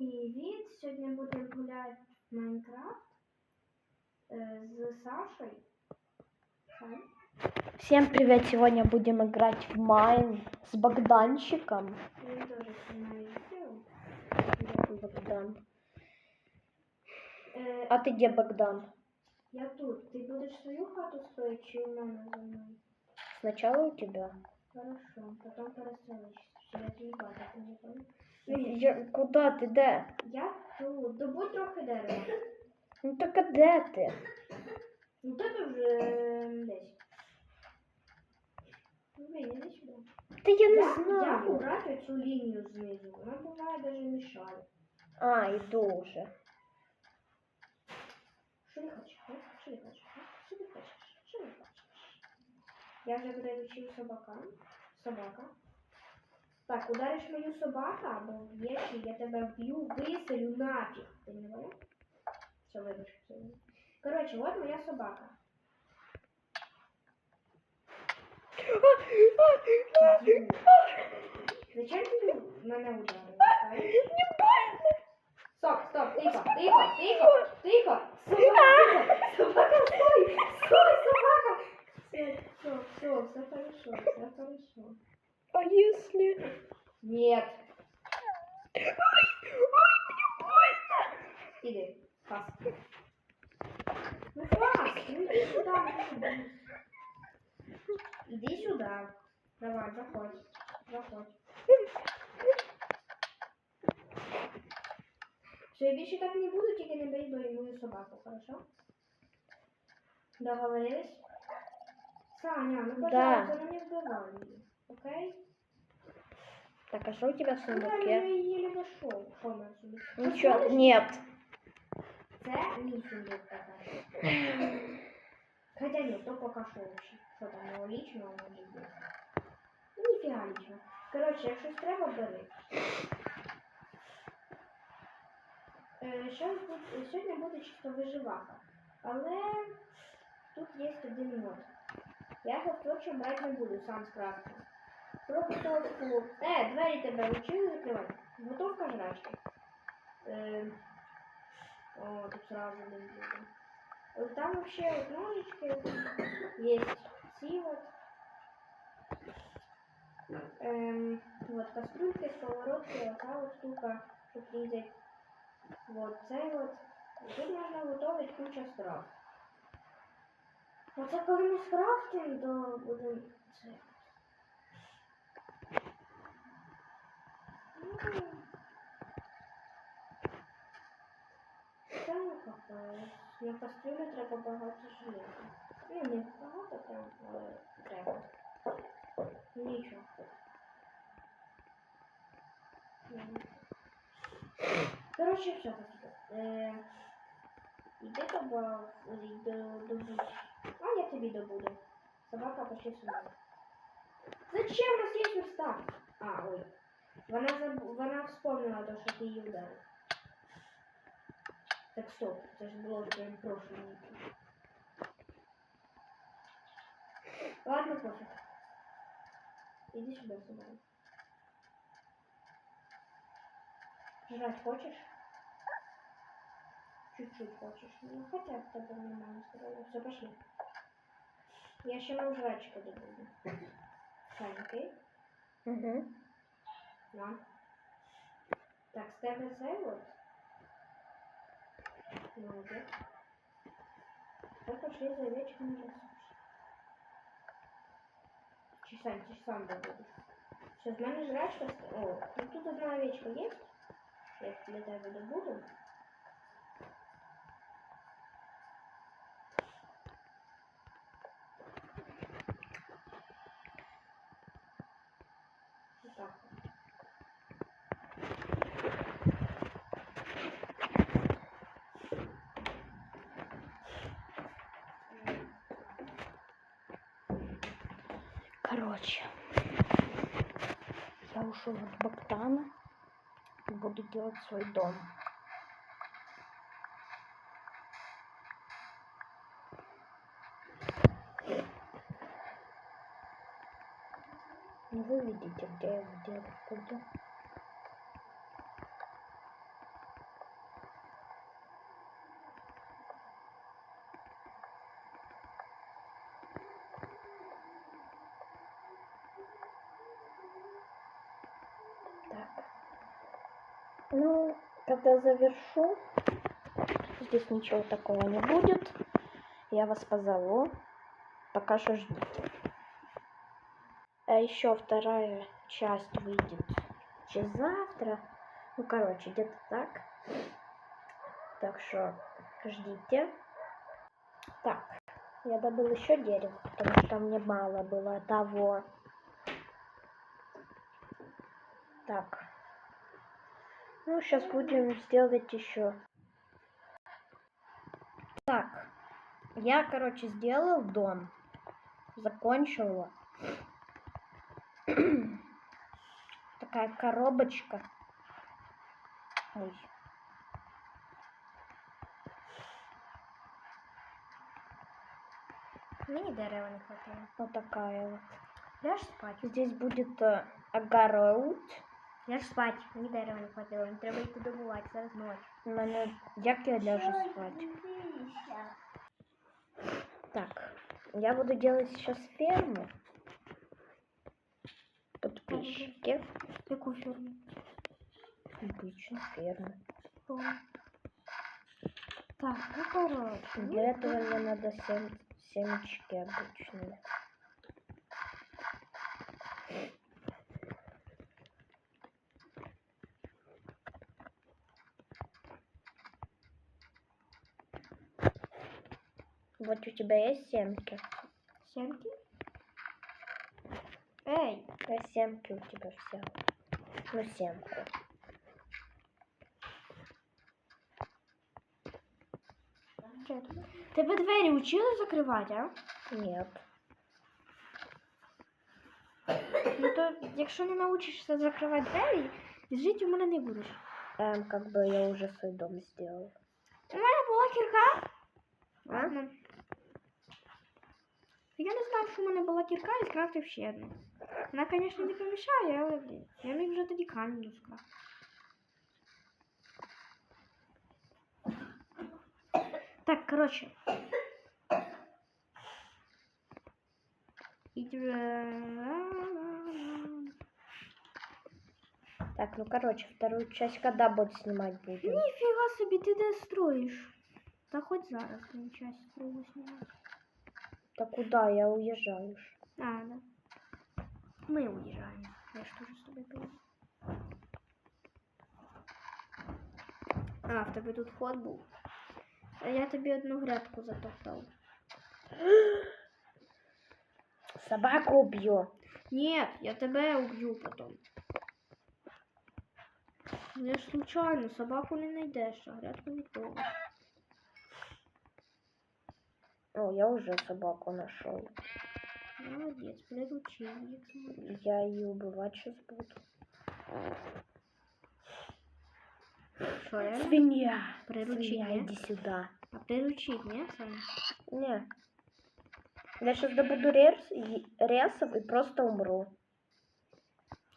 Привіт! Сьогодні будемо гуляти в Майнкрафт е, з Сашою. Сань. Всем привет! Сегодня будем играть в Майн с Богданчиком. Він теж знімає відео. Богдан. Е, А ты где, Богдан? я тут. Ти будеш свою хату строїти чи у мене за мною? Сначала у тебя. Хорошо, потім переселишся. Я твій батя, ти не понял? Я- Куда ты, де? Я тут. Добудь трохи дерева. Ну так а де ти? Ну тебе вже е, десь. Блін, іди сюди. Та я не Я, я знаю. убрати цю лінію знизу. Вона буває даже мішає. А, иду уже. Що не хочеш? а? Що не хочеш? а? Що не хочеш? Що не хочеш? Я вже приручив собака. Собака. Так, удариш мою собаку або вб'єш, і я тебе вб'ю, виселю нафіг. Ти не понял? Все, вибач. все. Коротше, от моя собака. Зачем ти мене ударив? Не больно. Стоп, стоп, тихо, тихо, тихо, тихо. Собака, тихо. собака, стой, стой, собака. Все, все, все, все хорошо, все хорошо. А если... Нет, Ой, ой, мне больно. иди, пас. Ну пас, ну иди сюда. Иди сюда. Давай, заходь, заходь. Все, я більше так не буду, тільки не бей бей мою собаку, хорошо? Договорились? Саня, ну Да. пожалуйста, ну не вбивай її, окей? Так, а что у тебя в Ну, я сундуке? її не знайшов. Що в мене собі? Ничего, нет. Це мій сундук така. Хотя нет, то пока що вообще. Що там його лічного може бути? Ніфіга лічного. Коротше, якщо треба, бери. Е, щас буде- сьогодні буде чисто виживака. Але тут є один мод. Я його впрочем брати не буду, сам скрафту. Про готовку. Е, двері тебе вчили закривати. Готовка жрачки. Е, о, тут сразу не буде. Вот Там вообще вот ножички есть. Ці вот. Эм, вот кастрюльки, сковородки, вот та вот штука, щоб різати. Вот цей вот. І тут можна готувати куча страв. Оце коли ми скрафтимо, то будемо це. Ну, Та ну капець. На кастрюлю треба багато железа. Ну, не багато прям, але треба. Нічого. Мгм. Коротше, все таки. Е, іди тебе до, добудь. А я тобі добуду. Собака пошли сюди. Зачем у нас є верстак? А, ой. Вона, заб... Вона вспомнила то, що ти її ударив. Так стоп, це ж було в твоєму прошлому. Ладно, пофиг. Иди сюда, сюда. Жрать хочешь? Чуть-чуть хочешь. Ну, хотя в тебе нормально здоровье. Все, пошли. Я еще нам жрачка добуду. Сань, окей? Угу. На. Так, тебе цей от. Молодець. Так пошли за овечками для суші. Чи сам, чи сам добудеш. Що, в мене ст- О, ну тут одна овечка є. Я для тебе добуду. Так. Короче, ушел Богдана и буду делать свой дом. Ну, вы видите, где я его делать буду. Ну, когда завершу, здесь ничего такого не будет. Я вас позову. Пока что ждите. А еще вторая часть выйдет через завтра. Ну, короче, где-то так. Так что ждите. Так, я добыл еще дерево, потому что мне мало было того. Так. Ну, сейчас будем сделать еще. Так. Я, короче, сделал дом. Закончил его. Такая коробочка. Ой. Мені дерева не хватило. Вот такая вот. Ляж спать. Здесь будет э, огород. Ляж спать. Мені дерева не хватило. Мені треба йти добувати. Зараз ночь. У мене як я ляжу спать? Так, я буду делать сейчас ферму. Подписчики. Яку фірму? Обычно ферму. Так, ну коротше. Для этого мне надо сем... семечки обычные. Вот у тебя есть семки? Сімки? Ей, Я семки у тебя взял. Ну, семку. що тут? Тебе двері учили закривати, а? Нет. Ну то, якщо не навчишся закривати двері, жити у мене не будеш. Эм, как бы я уже свой дом сделал. У мене була кірка. Ладно. Я не знав, що в мене була кірка і скрафтив ще одну. Вона, звісно, не помішає, але, блін, я міг вже тоді камінь скрафтити. Так, коротше. І Так, ну короче, вторую часть когда будет снимать будем? Ніфіга собі, ти де строїш? Та хоч зараз мені часть строю знімати. Да куда? Я уезжаю. А, да. Мы уезжаем. Я ж тоже с тобой поеду. А, в тебе тут ход був. А я тобі одну грядку затоптав. Собаку убью. Нет, я тебе уб'ю потом. Я ж случайно, собаку не знайдеш, а грядку ніколи. О, я уже собаку нашел. Їх. смотри. Я ее убивать сейчас буду. Реально? Свинья. Приручить, Свинья, иди сюда. А приручить, не, Саня? Не. Я сейчас добуду и- рельсов и просто умру.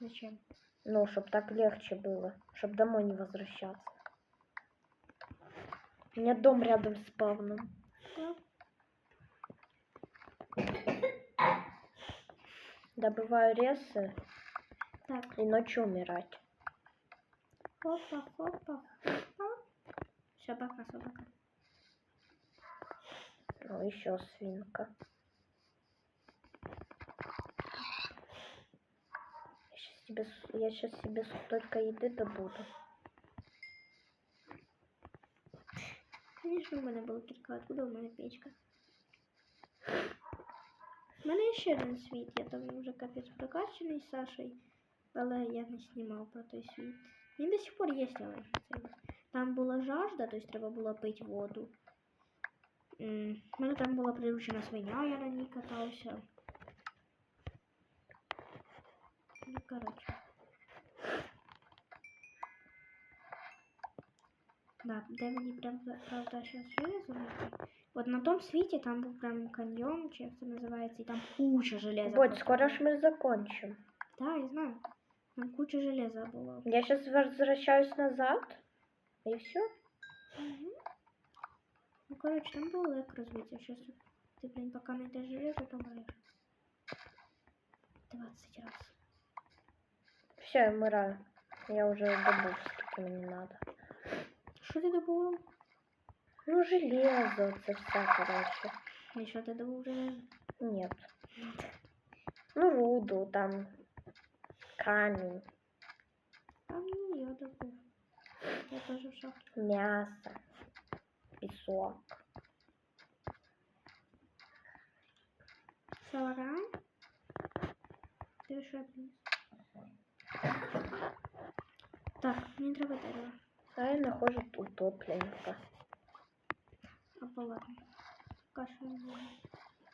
Зачем? Ну, чтобы так легче было. Чтобы домой не возвращаться. У меня дом рядом с спавном. Так. Добываю ресы Так, и ночью умирать. Хопа, хопа, хопа. Собака, собака. Ну, еще свинка. Я сейчас тебе, с- я сейчас себе столько еды добуду. Звісно, в мене була кілька, откуда в мене печка? У мене є ще один світ, я там вже капець прокачаний з Сашею, але я не знімав про той світ. Він до сих пор є, але це. Там була жажда, тобто треба було пити воду. М, У мене там була приручена свиня, я на ній катався. Ну, коротше. Да, де мені прям за- правда зараз железо знайти. От на тому світі там був прям каньйон, чи як це називається, і там куча железа. Вот, просто скоро була. ж мы закончим. Да, я знаю. Там куча железа було. Я сейчас возвращаюсь назад. И все. Угу. Ну, коротше, там було легко розвитися. Щас ти, блін, поки не йдеш железо, то мреш. 20 раз. Все, я умираю. Я уже добыл сколько доски мені надо. Що ти добув? Ну, железо, це все, короче. І що ти добув вже? Нет. Ну, руду, там, камень, А ну, я добув. Я теж в шахті. мясо, песок. Сарай? Ти що приніс? Так, мені треба дерево. А я нахожу утопленника. Ладно. Кашу.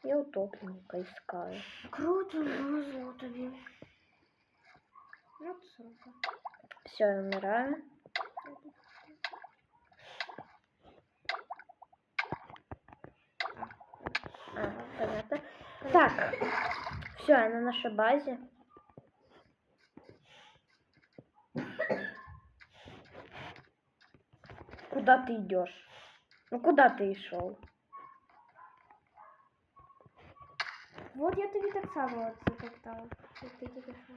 Я утопленника искаю. Круто, повезло тобі. Ну, це сорока. Все, я умираю. А, понятно. Так, все, я на нашей базе. Куда ты идешь? Ну куда ты шел? Вот я тобі так само це топтала. Як ти тільки що.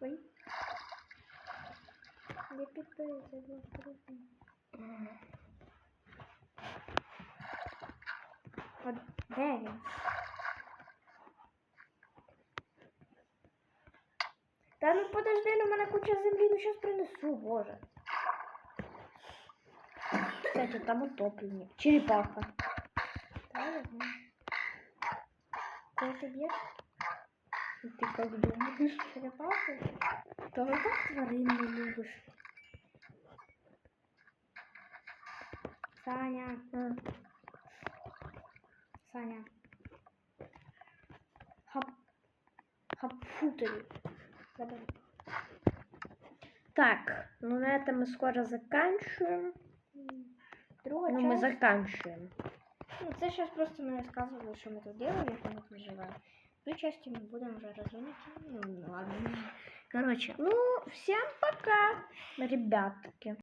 Ой. Не підпирайся, будь де він? Та ну подожди, ну в мене куча землі, ну щас принесу, боже. Кстати, там утопленник. Черепаха. Та я знаю. Кого ти б'єш? Ты как думаешь? Черепаху? То ви так тварин не любиш. Саня, М, Саня. Хап. Хапфу тобі. Забери. Так, ну на этом мы скоро заканчиваем. Друга Ну, мы часть. заканчиваем. Ну, це зараз просто ми розказували, що ми тут робимо, як ми тут живемо. В той часті ми будемо вже розвинути. Ну, ладно. Коротше, Ну, всем пока, ребятки.